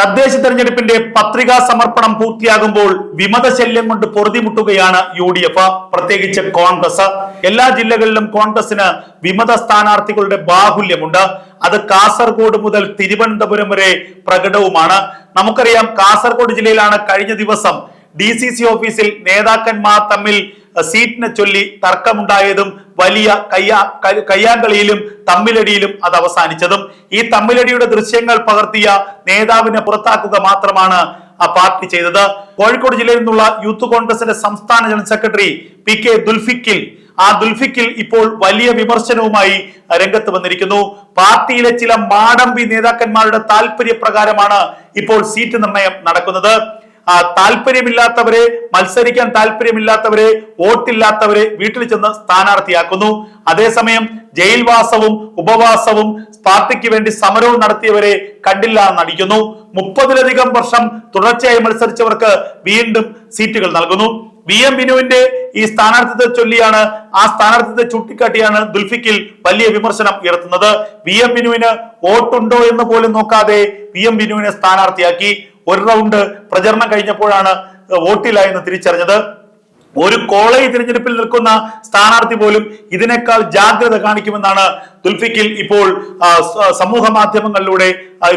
തദ്ദേശ തെരഞ്ഞെടുപ്പിന്റെ പത്രികാ സമർപ്പണം പൂർത്തിയാകുമ്പോൾ വിമത ശല്യം കൊണ്ട് പൊറുതിമുട്ടുകയാണ് യു ഡി എഫ് പ്രത്യേകിച്ച് കോൺഗ്രസ്. എല്ലാ ജില്ലകളിലും കോൺഗ്രസിന് വിമത സ്ഥാനാർത്ഥികളുടെ ബാഹുല്യമുണ്ട്. അത് കാസർഗോഡ് മുതൽ തിരുവനന്തപുരം വരെ പ്രകടവുമാണ്. നമുക്കറിയാം കാസർഗോഡ് ജില്ലയിലാണ് കഴിഞ്ഞ ദിവസം ഡി ഓഫീസിൽ നേതാക്കന്മാർ തമ്മിൽ സീറ്റിനെ ചൊല്ലി തർക്കമുണ്ടായതും വലിയ കയ്യാ കയ്യാങ്കളിയിലും തമ്മിലടിയിലും അത് അവസാനിച്ചതും. ഈ തമ്മിലടിയുടെ ദൃശ്യങ്ങൾ പകർത്തിയ നേതാവിനെ പുറത്താക്കുക മാത്രമാണ് ആ പാർട്ടി ചെയ്തത്. കോഴിക്കോട് ജില്ലയിൽ നിന്നുള്ള യൂത്ത് കോൺഗ്രസിന്റെ സംസ്ഥാന general secretary P K Dulfikil ആ ദുൽഫിക്കിൽ ഇപ്പോൾ വലിയ വിമർശനവുമായി രംഗത്ത് വന്നിരിക്കുന്നു. പാർട്ടിയിലെ ചില മാടമ്പി നേതാക്കന്മാരുടെ താല്പര്യപ്രകാരമാണ് ഇപ്പോൾ സീറ്റ് നിർണയം നടക്കുന്നത്. താല്പര്യമില്ലാത്തവരെ മത്സരിക്കാൻ താല്പര്യമില്ലാത്തവരെ വോട്ടില്ലാത്തവരെ വീട്ടിൽ ചെന്ന് സ്ഥാനാർത്ഥിയാക്കുന്നു. അതേസമയം ജയിൽവാസവും ഉപവാസവും പാർട്ടിക്ക് വേണ്ടി സമരവും നടത്തിയവരെ കണ്ടില്ല നടിക്കുന്നു മുപ്പതിലധികം വർഷം തുടർച്ചയായി മത്സരിച്ചവർക്ക് വീണ്ടും സീറ്റുകൾ നൽകുന്നു. വി എം ബിനുവിന്റെ ഈ സ്ഥാനാർത്ഥിത്വത്തെ ചൊല്ലിയാണ് ആ സ്ഥാനാർത്ഥിത്വത്തെ ചൂണ്ടിക്കാട്ടിയാണ് ദുൽഫിക്കിൽ വലിയ വിമർശനം ഉയർത്തുന്നത്. വി എം ബിനുവിന് വോട്ടുണ്ടോ എന്ന് പോലും നോക്കാതെ വി എം ബിനുവിനെ സ്ഥാനാർത്ഥിയാക്കി. ഒരു റൗണ്ട് പ്രചരണം കഴിഞ്ഞപ്പോഴാണ് വോട്ടില്ല എന്ന് തിരിച്ചറിഞ്ഞത്. ഒരു കോളേജ് തിരഞ്ഞെടുപ്പിൽ നിൽക്കുന്ന സ്ഥാനാർത്ഥി പോലും ഇതിനേക്കാൾ ജാഗ്രത കാണിക്കുമെന്നാണ് ദുൽഫിക്കിൽ ഇപ്പോൾ സമൂഹ മാധ്യമങ്ങളിലൂടെ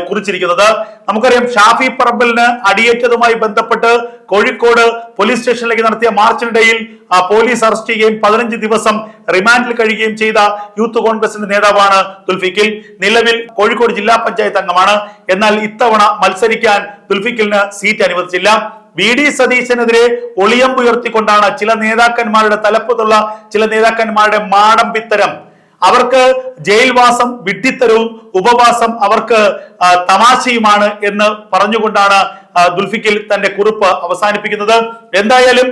കുറിച്ചിരിക്കുന്നത്. നമുക്കറിയാം ഷാഫി പറമ്പലിന് അടിയേറ്റതുമായി ബന്ധപ്പെട്ട് കോഴിക്കോട് പോലീസ് സ്റ്റേഷനിലേക്ക് നടത്തിയ മാർച്ചിനിടയിൽ പോലീസ് അറസ്റ്റ് ചെയ്യുകയും പതിനഞ്ച് ദിവസം റിമാൻഡിൽ കഴിയുകയും ചെയ്ത യൂത്ത് കോൺഗ്രസിന്റെ നേതാവാണ് ദുൽഫിക്കിൽ. നിലവിൽ കോഴിക്കോട് ജില്ലാ പഞ്ചായത്ത് അംഗമാണ്. എന്നാൽ ഇത്തവണ മത്സരിക്കാൻ ദുൽഫിക്കിലിന് സീറ്റ് അനുവദിച്ചില്ല. വി ഡി സതീശനെതിരെ ഒളിയമ്പുയർത്തിക്കൊണ്ടാണ് ചില നേതാക്കന്മാരുടെ തലപ്പത്തുള്ള ചില നേതാക്കന്മാരുടെ മാടമ്പിത്തരം അവർക്ക് ജയിൽവാസം വിഡ്ഢിത്തരവും ഉപവാസം അവർക്ക് തമാശയുമാണ് എന്ന് പറഞ്ഞുകൊണ്ടാണ് ദുൽഫിക്കിൽ തന്റെ കുറിപ്പ് അവസാനിപ്പിക്കുന്നത്. എന്തായാലും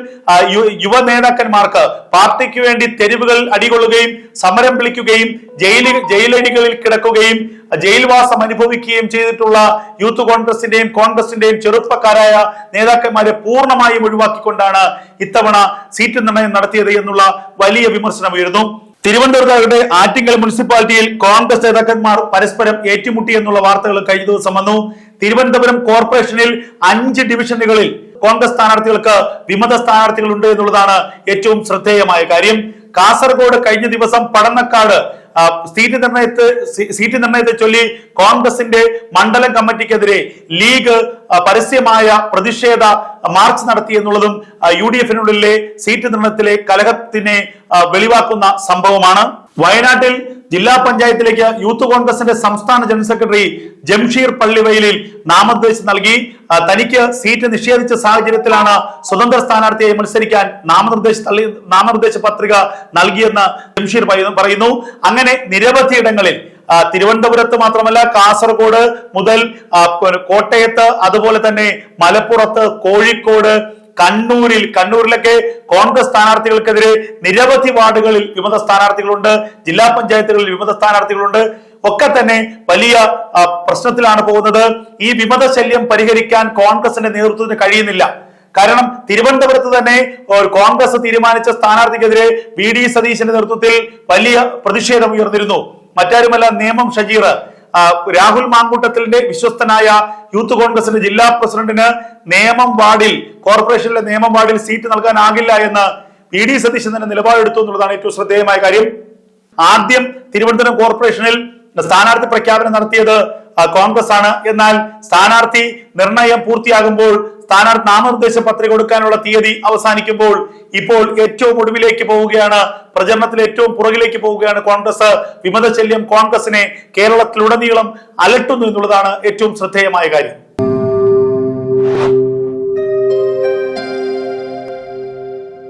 യുവ നേതാക്കന്മാർക്ക് പാർട്ടിക്ക് വേണ്ടി തെരുവുകൾ അടികൊള്ളുകയും സമരം വിളിക്കുകയും ജയിലിൽ ജയിലടികളിൽ കിടക്കുകയും ജയിൽവാസം അനുഭവിക്കുകയും ചെയ്തിട്ടുള്ള യൂത്ത് കോൺഗ്രസിന്റെയും കോൺഗ്രസിന്റെയും ചെറുപ്പക്കാരായ നേതാക്കന്മാരെ പൂർണമായും ഒഴിവാക്കിക്കൊണ്ടാണ് ഇത്തവണ സീറ്റ് നിർണയം നടത്തിയത് എന്നുള്ള വലിയ വിമർശനം ഉയരുന്നു തിരുവനന്തപുരത്തെ ആറ്റിങ്ങൽ മുനിസിപ്പാലിറ്റിയിൽ കോൺഗ്രസ് നേതാക്കന്മാർ പരസ്പരം ഏറ്റുമുട്ടി എന്നുള്ള വാർത്തകൾ കഴിഞ്ഞ ദിവസം വന്നു. തിരുവനന്തപുരം കോർപ്പറേഷനിൽ അഞ്ച് ഡിവിഷനുകളിൽ കോൺഗ്രസ് സ്ഥാനാർത്ഥികൾക്ക് വിമത സ്ഥാനാർത്ഥികൾ ഉണ്ട് എന്നുള്ളതാണ് ഏറ്റവും ശ്രദ്ധേയമായ കാര്യം. കാസർഗോഡ് കഴിഞ്ഞ ദിവസം പടന്നക്കാട് സീറ്റ് നിർണയത്തെ സീറ്റ് നിർണയത്തെ ചൊല്ലി കോൺഗ്രസിന്റെ മണ്ഡലം കമ്മിറ്റിക്കെതിരെ ലീഗ് പരസ്യമായ പ്രതിഷേധ മാർച്ച് നടത്തി എന്നുള്ളതും യു ഡി എഫിനുള്ളിലെ സീറ്റ് നിർണയത്തിലെ കലഹത്തിനെ വെളിവാക്കുന്ന സംഭവമാണ്. വയനാട്ടിൽ ജില്ലാ പഞ്ചായത്തിലേക്ക് യൂത്ത് കോൺഗ്രസിന്റെ സംസ്ഥാന ജനറൽ സെക്രട്ടറി ജംഷീർ പള്ളിവയലിൽ നാമനിർദ്ദേശം നൽകി. തനിക്ക് സീറ്റ് നിഷേധിച്ച സാഹചര്യത്തിലാണ് സ്വതന്ത്ര സ്ഥാനാർത്ഥിയായി മത്സരിക്കാൻ നാമനിർദ്ദേശ നാമനിർദ്ദേശ പത്രിക നൽകിയെന്ന് ജംഷീർ പറയുന്നു- അങ്ങനെ നിരവധി ഇടങ്ങളിൽ തിരുവനന്തപുരത്ത് മാത്രമല്ല കാസർഗോഡ് മുതൽ കോട്ടയത്ത് അതുപോലെ തന്നെ മലപ്പുറത്ത് കോഴിക്കോട് കണ്ണൂരിൽ കണ്ണൂരിലൊക്കെ കോൺഗ്രസ് സ്ഥാനാർത്ഥികൾക്കെതിരെ നിരവധി വാർഡുകളിൽ വിമത സ്ഥാനാർത്ഥികളുണ്ട് ജില്ലാ പഞ്ചായത്തുകളിൽ വിമത സ്ഥാനാർത്ഥികളുണ്ട്. ഒക്കെ തന്നെ വലിയ പ്രശ്നത്തിലാണ് പോകുന്നത്. ഈ വിമത ശല്യം പരിഹരിക്കാൻ കോൺഗ്രസിന്റെ നേതൃത്വത്തിന് കഴിയുന്നില്ല. കാരണം തിരുവനന്തപുരത്ത് തന്നെ കോൺഗ്രസ് തീരുമാനിച്ച സ്ഥാനാർത്ഥിക്കെതിരെ വി ഡി സതീശന്റെ നേതൃത്വത്തിൽ വലിയ പ്രതിഷേധം ഉയർന്നിരുന്നു. മറ്റാരുമല്ല നിയമം ഷജീർ. രാഹുൽ മാങ്കൂട്ടത്തിന്റെ വിശ്വസ്തനായ യൂത്ത് കോൺഗ്രസിന്റെ ജില്ലാ പ്രസിഡന്റിന് നിയമം വാർഡിൽ കോർപ്പറേഷനിലെ നിയമം വാർഡിൽ സീറ്റ് നൽകാനാകില്ല എന്ന് പി ഡി സതീശൻ തന്നെ നിലപാടെടുത്തു എന്നുള്ളതാണ് ഏറ്റവും ശ്രദ്ധേയമായ കാര്യം. ആദ്യം തിരുവനന്തപുരം കോർപ്പറേഷനിൽ സ്ഥാനാർത്ഥി പ്രഖ്യാപനം നടത്തിയത് കോൺഗ്രസ് ആണ്. എന്നാൽ സ്ഥാനാർത്ഥി നിർണയം പൂർത്തിയാകുമ്പോൾ സ്ഥാനാർത്ഥി നാമനിർദ്ദേശ പത്രിക കൊടുക്കാനുള്ള തീയതി അവസാനിക്കുമ്പോൾ ഇപ്പോൾ ഏറ്റവും ഒടുവിലേക്ക് പോവുകയാണ്. പ്രചരണത്തിൽ ഏറ്റവും പുറകിലേക്ക് പോവുകയാണ് കോൺഗ്രസ്. വിമതശല്യം കോൺഗ്രസിനെ കേരളത്തിലുടനീളം അലട്ടുന്നു എന്നുള്ളതാണ് ഏറ്റവും ശ്രദ്ധേയമായ കാര്യം.